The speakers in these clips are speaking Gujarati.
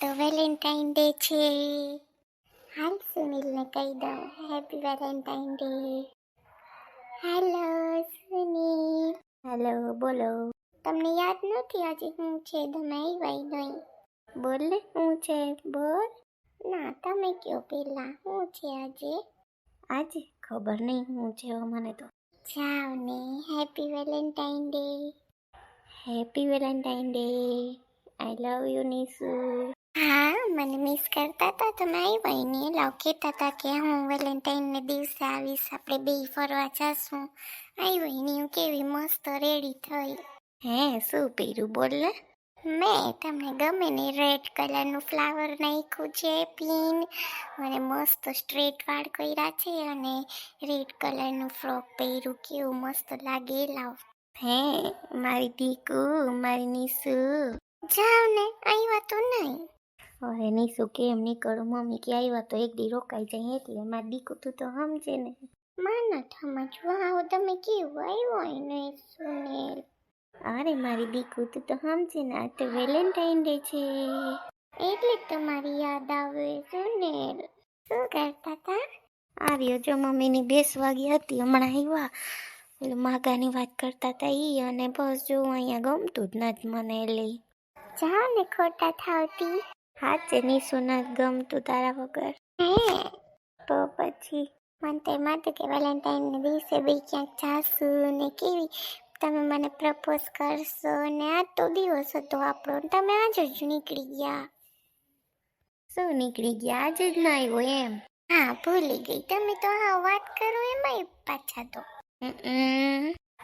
તો વેલેન્ટાઇન ડે છે. હાલ સુનિલને કહી દઉં happy Valentine day hello Sunil. Hello બોલો. તમને યાદ નથી આજે હું છે તમે આવ્યા નહીં? બોલ ને હું છે? બોલ. ના તમે કયો પેલા હું છે આજે? આજે? ખબર નહીં હું છે મને તો. જાઓ ને happy Valentine day happy Valentine day I love you નીસુ હા, મને મિસ કરતા હતા. તમે આવ્યા નહીં. લાવ કહેતા હતા કે હું વેલેન્ટાઇનને દિવસે આવીશ. આપણે બે ફરવા જશું. આવ્યા નહીં. હું કેવી મસ્ત રેડી થઈ. હે, શું પહેર્યું? બોલ મેં તમને ગમે ને રેડ કલરનું ફ્લાવર નાખ્યું છે પિન અને મસ્ત સ્ટ્રેટ વાળ કર્યા છે અને રેડ કલરનું ફ્રોક પહેર્યું. કેવું મસ્ત લાગે. લાવ. હે, મારી દીકુ, મારી નીસુ. જાવ ને. આવ્યા તો નહીં. હવે કે એમની કરું મમ્મી કે આવ્યા તો એક દી રોકાઈ જાય એટલે મારી દીકું તું તો સમજે ને માના સમજવા આવો તમે કેવું આવ્યો ને સુનેલ? અરે મારી દીકું તું તો સમજે ને આ તો વેલેન્ટાઇન ડે છે. એટલે જ તમારી યાદ આવે સુનેલ. શું કરતા હતા આવ્યો જો મમ્મીની બેસ વાગી હતી હમણાં આવ્યા. એટલે માગાની વાત કરતા હતા એ અને બસ જો અહીંયા ગમતું જ નથી મને એટલે જાઓ ને ખોટા થાવતી. હાચે નીસુ ના ગમતું તારા વગર. હે. તો પછી મને તો એમાં હતું કે વેલેન્ટાઇનને દિવસે બે ક્યાંક જાશું ને કેવી? તમે મને પ્રપોઝ કરશો ને આ તો દિવસ હતો આપણો તમે આજે જ નીકળી ગયા. શું નીકળી ગયા? આજે જ ના આવ્યો એમ. હા ભૂલી ગઈ. તમે તો હા વાત કરો એમાંય પાછા તો.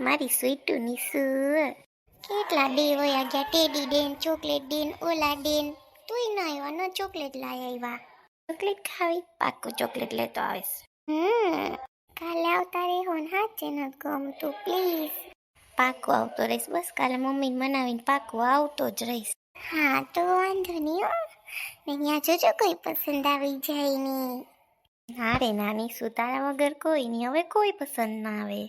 મારી સ્વીટુ શું કેટલા ડે વયા ગયા? ટેડી ડેન ચોકલેટ ડેન ઓલા ડે ને તુંય ના આવ્યા, ન ચોકલેટ લઈ આવ્યા. ચોકલેટ ખાવી, પાક્કું ચોકલેટ લેતો આવીશ. હમ, કાલે આવતા રહો ને હાચે ન ગમતું પ્લીઝ પાકું આવતો રહીશ, બસ કાલે મમ્મીને મનાવીને પાકું આવતો જ રહીશ. હા, તો વાંધો નહીં હો. ને ત્યાં જોજો કોઈ પસંદ આવી જાય ને ના રે નાની શું તારા વગર કોઈ નહીં, હવે કોઈ પસંદ ના આવે.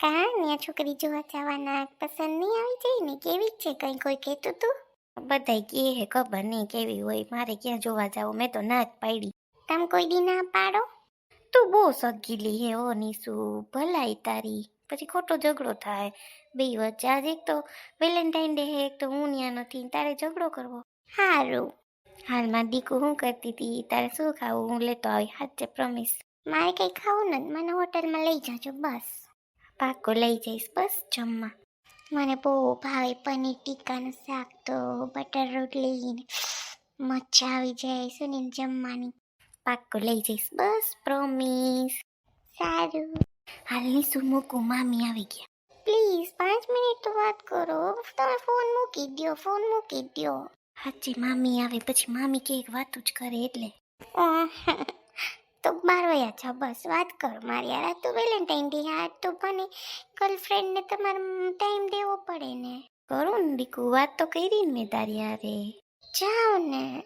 કા, ત્યાં છોકરી જોવા જવાના પસંદ નહીં આવી જાય ને? કેવી છે કઈ કોઈ કહેતું તું? બધાય કે હે ખબર નહીં કેવી હોય મારે ક્યાં જોવા જાવ? મેં તો ના જ પાડી. તમે કોઈ દી ના પાડો? તું બહુ સગીલી હે ઓ નીસુ ભલાઈ તારી. પછી ખોટો ઝઘડો થાય. બે વચ્ચે આજ એક તો વેલેન્ટાઇન ડે હે એક તો હું ત્યાં નથી તારે ઝઘડો કરવો. સારું હાલમાં દીકુ હું કરતી હતી તારે શું ખાવું? હું લેતો આવી હાચે પ્રોમિસ મારે કંઈ ખાવું નથી મને હોટલમાં લઈ જાજો બસ. પાકો લઈ જઈશ બસ જમવા. મને બહુ ભાવે પનીર ટીકાનું શાક તો બટર રોટલી મજા આવી જાય સુનિલ જમવાની. પાક્કો લઈ જઈશ. બસ પ્રોમિસ સારું. હાલની શું મૂકું મામી આવી ગયા. પ્લીઝ પાંચ મિનિટ તો વાત કરો. તમે ફોન મૂકી દ્યો ફોન મૂકી દ્યો. હાચી મામી આવે, પછી મામી કે એક વાતું જ કરે એટલે. તો બાર વયા જાઓ, બસ વાત કરો. મારી યાર આ તો વેલેન્ટાઇન ડે આ તો પણ ગર્લફ્રેન્ડને તમારે ટાઈમ દેવો પડે ને. કરું ને દીકુ વાત તો કરી ને મેં તારી યારે જાઓ ને.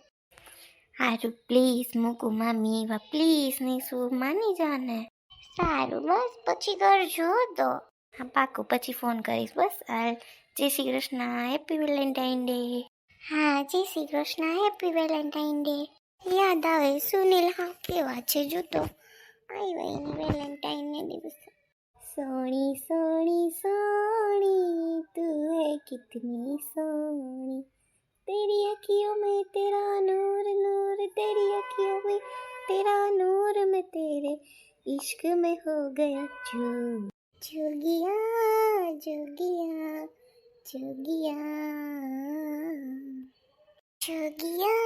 સારું પ્લીઝ મૂકું મામી એવા. પ્લીઝ નહીં શું માની જા ને. સારું, બસ પછી કરજો તો. હા, પાકું, પછી ફોન કરીશ, બસ. હાલ, જય Shri Krishna, happy Valentine day. હા, જય Shri Krishna, happy Valentine day. યાદ આવે સુનિલ હા કેવા છે જોતો આવ્યો એની વેલેન્ટાઇન ને દિવસે સોણી સોણી સોણી તું है कितनी सोनी तेरी अखियों में तेरा नूर नूर तेरी अखियों में तेरा नूर मैं तेरे इश्क में हो गया जो जोगिया जोगिया जोगिया જોગિયા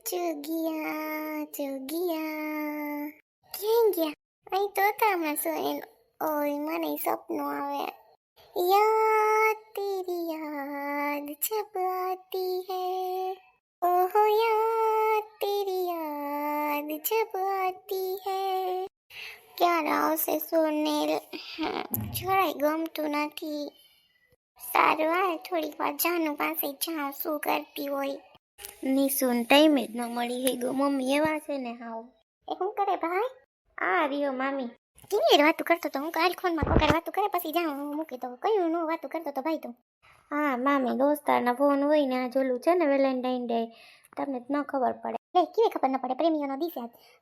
જોગિયા જોગિયા ક્યાં ગયા અહીં તો હતા હમણાં સોનેલ ઓય મને સપનું આવે યાદ તેરી યાદ જબ આતી હૈ ઓહો યાદ તેરી યાદ જબ આતી હૈ ક્યારે આવશે સોનેલ હમ, જરાય ગમતું નથી સારું હાલ થોડીક વાર જાનુ પાસે જાઉં શું કરતી હોય નિશુન ટાઈમે જ ન મળી હે ગો. મમ્મી એવા છે ને હાવ. એ શું કરે ભાઈ? આ રહ્યો મામી. કેની વાતું કરતો તો હું કાલ ફોનમાં કોકર વાતું કરે, પછી જાઉં હું મૂકી દઉં. કયું નું વાતું કરતો તો ભાઈ તું. હા, મામી, દોસ્તારના ફોન હોય ને આ જોલું છે ને વેલેન્ટાઇન ડે તમને ન ખબર પડે. લે, કેવી ખબર ન પડે? પ્રેમીઓનો દિવસ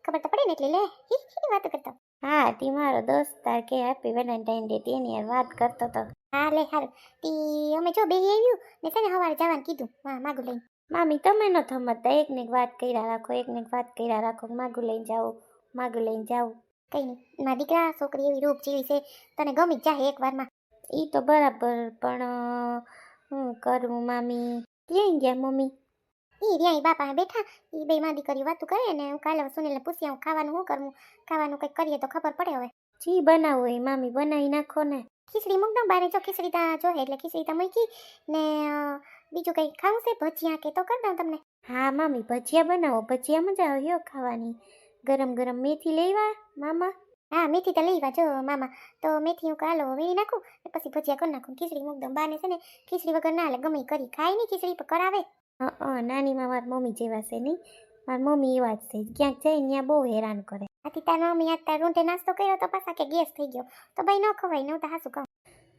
ખબર તો પડે ને એટલે લે. હી હી વાતો કરતો. હા, તી મારો દોસ્તાર કે હેપી વેલેન્ટાઇન ડે તેની યાર વાત કરતો તો. હા, લે, હારું. તી, અમે જો બે આવ્યું ને તને સવારે જવાનું કીધું. હા, માગું લઈને. મામી તમે ન થમતતા એકને એક વાત કર્યા રાખો એકને એક વાત કર્યા રાખો માગું લઈને જાઓ માગું લઈને જાઓ. કઈ નહીં મારા દીકરા છોકરી એવી રૂપ જેવી છે તને ગમી જાય એક વારમાં. એ તો બરાબર પણ હું કરું મામી? ક્યાં ગયા મમ્મી? ઈ રહ્યા બાપા બેઠા. ઈ બે માં દીકરી વાતું કરે ને હું કાલે સુનિલને પૂછ્યા હું ખાવાનું શું કરવું? ખાવાનું કંઈક કરીએ તો ખબર પડે હવે. જી બનાવો એ મામી બનાવી નાખો ને. ખીચડી મૂક દઉં બારે જો ખીચડી ત્યાં જો એટલે ખીચડી ત્યાં મૂકી ને બીજું કંઈ ખાવું છે ભજીયા કે તો કર દઉં તમને. હા મામી ભજીયા બનાવો. ભજીયા મજા આવ્યો ખાવાની. ગરમ ગરમ મેથી લેવા મામા. હા મેથી તો લેવા જો મામા. તો મેથી હું કાલો વીણી નાખું ને પછી ભજીયા કરી નાખું. ખીચડી મૂક દઉં. બાને છે ને ખીચડી વગર ના હાલે ગમે કરી. ખાય નહીં ખીચડી પર કરાવે. હા નાની મારા મમ્મી જેવા છે નહીં મારી મમ્મી એવા જ છે. ક્યાંક જાય ત્યાં બહુ હેરાન કરે. આથી તાર મમ્મી આજ તાર રૂંઢે નાસ્તો કર્યો તો પાછા કે ગેસ થઈ ગયો. તો ભાઈ ન ખવાય ન તો હાસું કહું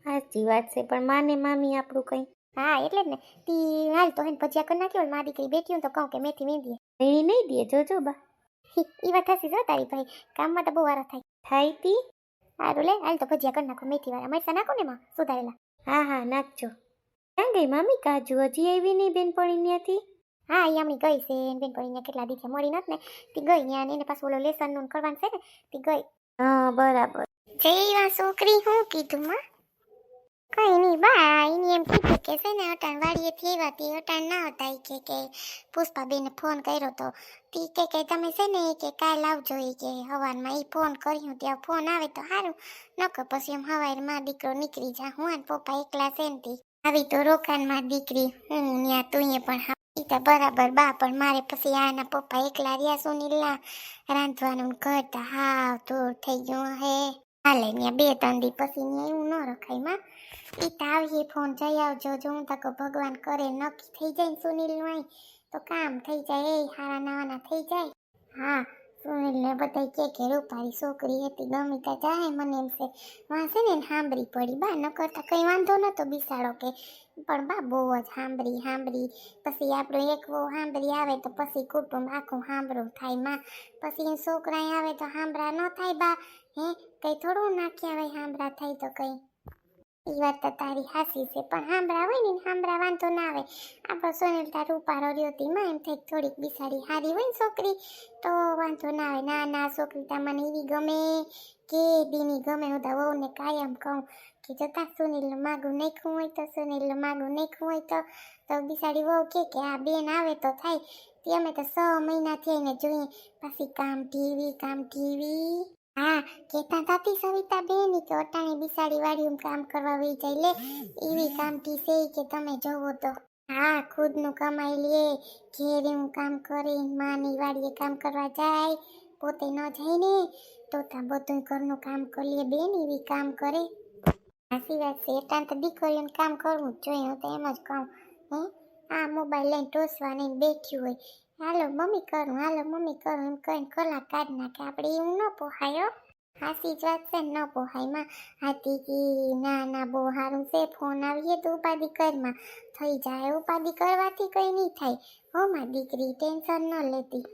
સાચી વાત છે પણ માને મામી આપણું કંઈ. હા એટલે જ ને. તી હાલ તો હે ને ભજીયા કરી નાખ્યો મારી દીકરી બેઠી હોય તો કહું કે મેથી વીંધી વીણી નહીં દે જોજો બા. ઈ વાત હસી જો તારી ભાઈ. કામમાં તો બહુ વારા થાય. થાય તી? સારું લે હાલ તો ભજીયા કરી નાખો મેથી વાળા મરસા નાખો ને માં સુધારેલા. હા હા નાખજો. ક્યાં ગઈ મામી કાજુ? હજી આવી નહીં બેનપણી ત્યાંથી? હા એ અમે ગઈ છે એને બેનપણી કેટલા દિવસે મળી નથી ને. તી ગઈ ત્યાં ને એને પાછું ઓલો લેસનનું કરવાનું છે ને તી ગઈ. હા બરાબર. જઈ છોકરી હું કીધું માં? કઈ નહીં બા એની એમ કીધું કે છે ને, અટાણ વાડીએથી આવ્યા તી, અટાણ ના હતા. કે કે પુષ્પાબેને ફોન કર્યો તો. તી કે કે તમે છે ને કે કાલ આવજો એ કે હવારમાં એ ફોન કર્યું, ત્યાં ફોન આવે તો સારું નકર પછી એમ હવાઈ માં દીકરો નીકળી જા. હું અને પપ્પા એકલા છે ને આવી તો રોકાણમાં દીકરી. હું ત્યાં તું એ પણ બરાબર બા, પણ મારે પછી આના પપ્પા એકલા રહ્યા સુનિલના રાંધવાનું ઘર તો હાવ દૂર થઈ ગયું હે. હાલે ત્યાં બે ત્રણ દી પછી એવું ન રખાયમાં. ઈ તો આવીએ ફોન જઈ આવજો. જો હું તકો ભગવાન કરે, નક્કી થઈ જાય ને સુનિલનું અહીં, તો કામ થઈ જાય. એ હારા નાવાના થઈ જાય. હા, સુનિલને બધા કે કે રૂપારી છોકરી હતી, ગમી તા જાય મને એમ છે વાંચે ને સાંભળી પડી. બા ન કરતા કંઈ વાંધો નતો બિસાડો કે. પણ બા, બહુ જ સાંભળી સાંભળી પછી આપણું એક બહુ સાંભળી આવે તો પછી કુટુંબ આખું સાંભળું થાયમાં. પછી એ છોકરા આવે તો સાંભળા ન થાય બા. હે, કઈ થોડું નાખ્યા હોય સાંભળા થાય તો કઈ. ઈ વાત તો તારી હાસી છે, પણ હાંભળા હોય ને, હાંભળા વાંધો ના આવે. આપણો સોનેલ તાર ઉપાડો રહ્યો તી, માં એમ થાય થોડીક બિસાડી હારી હોય ને છોકરી, તો વાંધો ના આવે. ના ના, છોકરી તમને એવી ગમે, કે દીની ગમે, હું તો વહુને કાયમ કહું કે જતા સુનિલનું માગું નાખ્યું હોય તો, સુનિલનું માગું નાખ્યું હોય તો તો બિસાડી વહુ કે કે આ બેન આવે તો થાય. તે અમે તો છ મહિનાથી એને જોઈએ. પછી કામ ટીવી કામ ટીવી. હા, કેતા તાતી સવિતા બેન કે અટાણી બિસાડી વાળી કામ કરવા વહી જાય લે એવી કામથી છે કે તમે જોવો તો. હા, ખુદનું કમાઈ લે ઘેરું કામ કરી, માની વાડીએ કામ કરવા જાય. પોતે ન જાય ને, તો તા બધું ઘરનું કામ કરી લે બેન, એવી કામ કરે. હાસી વાત છે એટલે તો દીકરીઓને કામ કરવું જ જોઈએ, હું તો એમ જ કહું. હે? આ મોબાઈલ લઈને ટોસવા ને બેઠ્યું હોય. હાલો, મમ્મી કરું, હાલો, મમ્મી કરું, એમ કહીને કલાક કાઢી નાખે. આપણે એવું ન પોહાયો હાસી જ વાત છે ન પોહાય. માં, હાથી ના ના, બહુ સારું છે. ફોન આવીએ તો ઉપાધિ કરમાં થઈ જાય, ઉપાધિ કરવાથી કંઈ નહીં થાય. હો, માં, દીકરી, ટેન્શન ન લેતી.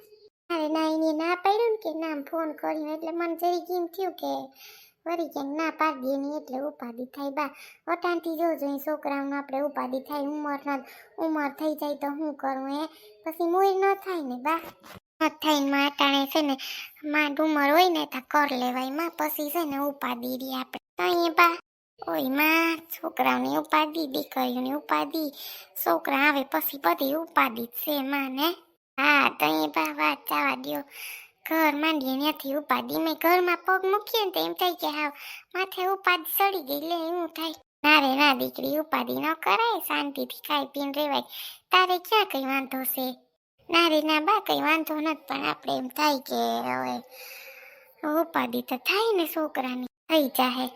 અરે ના, એને ના પાડ્યું ને કે ના ફોન કર્યો. એટલે મને જરી કેમ થયું કે વળી ક્યાંક ના પાડી નહીં એટલે ઉપાધિ થાય બા. અટાણથી જોજો એ છોકરાઓને આપણે ઉપાધિ થાય ઉંમર ન ઉંમર થઈ જાય તો શું કરું એ પછી મોર ન થાય ને બા. ન થાય ને માં અટાણે છે ને માં ઉંમર હોય ને તો કર લેવાયમાં. પછી છે ને ઉપાધિ રી આપણે. અહીં બા. ઓયમાં, છોકરાઓની ઉપાધિ, દીકરીઓની ઉપાધિ. છોકરા આવે પછી બધી ઉપાધિ છે માં ને હા તો અહીં બા, વાત જવા દ્યો. ઘર માંડીએ ત્યાંથી ઉપાધિ મેં ઘરમાં પગ મૂકીએ ને એમ થાય કે હાવ માથે ઉપાધિ સડી ગઈ, લે એવું થાય. ના રે, ના દીકરી ઉપાધી ન કરાય, શાંતિથી ખાઈ પીને રેવાય. તારે ક્યાં કઈ વાંધો છે? ના રે, ના બા, કઈ વાંધો નથી, પણ આપણે એમ થાય કે હવે ઉપાધિ તો થાય ને છોકરાની. થઈ જાહે.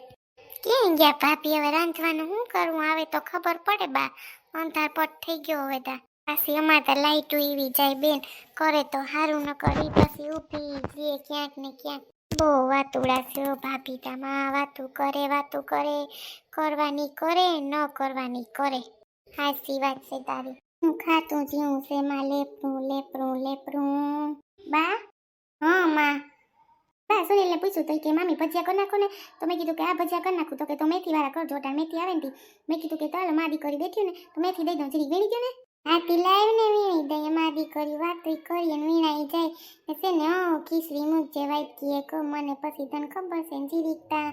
ક્યાં ગયા ભાભી હવે રાંધવાનું? શું કરવું? આવે તો ખબર પડે બા. અંધાર પટ થઈ ગયો હવે તા. પાછી અમારે તો લાઈટ એવી જાય બેન. કરે તો સારું ન કરી પછી ઊભી જઈએ ક્યાંક ને ક્યાંક. બહુ વાતુડા છે ભાભી તામાં વાતું કરે વાતું કરે. કરવાની કરે, ન કરવાની કરે. હાચી વાત છે તારી. હું ખાતું જીવું છે, માં લેપરું લેપરું લેપરું. બા? હા, માં. બા સુનિલને પૂછ્યું તો કે મામી ભજીયા કરી નાખો ને. તો મેં કીધું કે આ ભજીયા કરી નાખું. તો કે તો મેથી વાળા કરજો અટાણ મેથી આવે ને મેં કીધું કે ચાલો માદી કરી બેઠી ને, તો મેથી દઈ દઉં. જરી વેણી ગયો ને. ને વીણી દઈએ મા દીકરી વાતો કરી અને વીણાઈ જાય. ને ને, હો, ખીચડી મૂકજે વાટકીએ કહો, મને પછી તને ખબર છે ને, જીરીકતા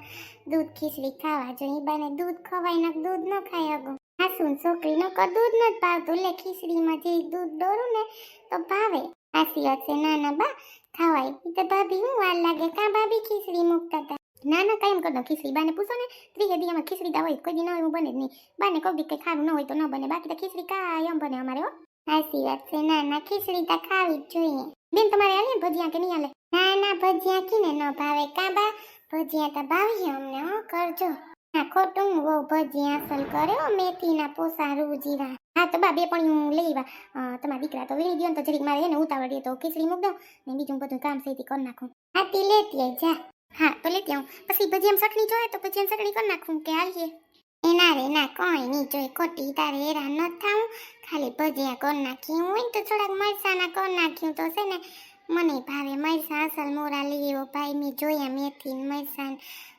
દૂધ ખીચડી ખાવા જોઈએ. બાને દૂધ ખવાય ને દૂધ ન ખાય અગો. હાસુન છોકરી નો દૂધ ન ભાવતું એટલે ખીચડીમાં જે દૂધ દોરું ને, તો ભાવે. હાસી હશે ના ના બા, ખાવાય. તો ભાભી હું વાર લાગે? કાં ભાભી ખીચડી મૂકતા હતા ના ના કાયમ કરી દો ખીચડી બાને પૂછો ને ત્રીજે દી ખીચડી તા હોય કોઈ દી ના હોય એવું બને જ નહીં. બાને કોઈ દી કંઈ ખાવું ન હોય તો ન બને બાકી તો ખીચડી કાયમ બને અમારે હો. સાચી વાત છે ના ના ખીચડી તો ખાવી જ જોઈએ. બેન તમારે ને ભજીયા કે નહીં હાલે? ના ના ભજીયા કીને ન ભાવે કાંબા? ભજીયા તો ભાવશે અમને હો કરજો. ના ખોટું બહુ ભજીયા અસલ કર્યો મેથીના પોસા રૂજીરા. હા તો બા બે પણ હું લઈ આવા તમારા દીકરા તો વીણી દો ને તો જરીક મારે એને ઉતાવળ તો ખીચડી મૂક દઉં ને બીજું બધું કામ સહીથી કરી નાખું. હા તી લેતી જા. તો લેતી આવું પછી ભજીયામાં ચટણી જોઈએ તો ભજીયામાં ચટણી કરી નાખું કે હાલીએ એના રે, ના, કોઈ નહીં જોઈ. ખોટી તારે હેરાન ન થાઉં. ખાલી ભજીયા કરી નાખી. હોય ને તો થોડાક મરસાના કરી નાખ્યું તો છે ને, મને ભાવે મરસા અસલ મોરા લઈ એવો ભાઈ મેં જોયા મેથી મરસાન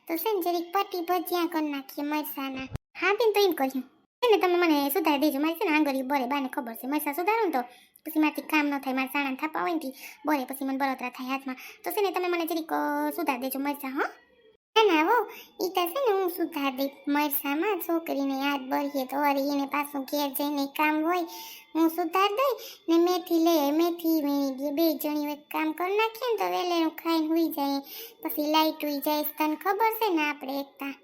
તો છે ને, જરીક પટી ભજીયા કરી નાખીએ મરસાના હા બેન, તો એમ કર્યું છે ને તમે મને સુધારી દેજો. મારી છે ને આંગળી બરે, બાને ખબર છે. મરસા સુધારો તો, પછી મારાથી કામ ન થાય, મારા સાણા થાપા હોય ને બોરે, પછી મને બળતરા થાય હાથમાં. તો છે ને તમે મને જરીક સુધારી દેજો મરસા હા. હો. ઈ તો છે ને હું સુધાર મરસામાં છોકરીને યાદ બળીએ તો એને પાછું ઘેર જઈને કામ હોય, હું સુધાર દઈ ને મેથી લે, મેથી બે જણી એક કામ કરી નાખીએ ને તો વેલેનું ખાઈને હુઈ જાય. પછી લાઈટ હુઈ જાય, તને ખબર છે ને આપણે એકતા.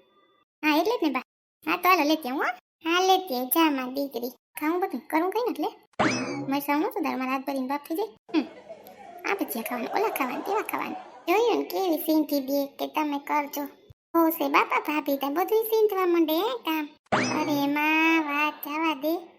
હા, એટલે જ ને બા. હા, તો હાલો, લેતી હો. હાલે તે, જા માં દીકરી. ખાવું બધું? કરું કઈ એટલે મેં સાવ નતું તાર? મારા ભરીને બાપ થઈ જાય? આ ભજીયા ખાવાનું, ઓલા ખાવાનું, તેવા ખાવાનું. જોયું ને કેવી સીંધી દે કે તમે કરજો. હો સે બાપા ભાભી ત્યાં બધું સીંધવા માંડે કામ. અરે, માં, વાત જવા દે.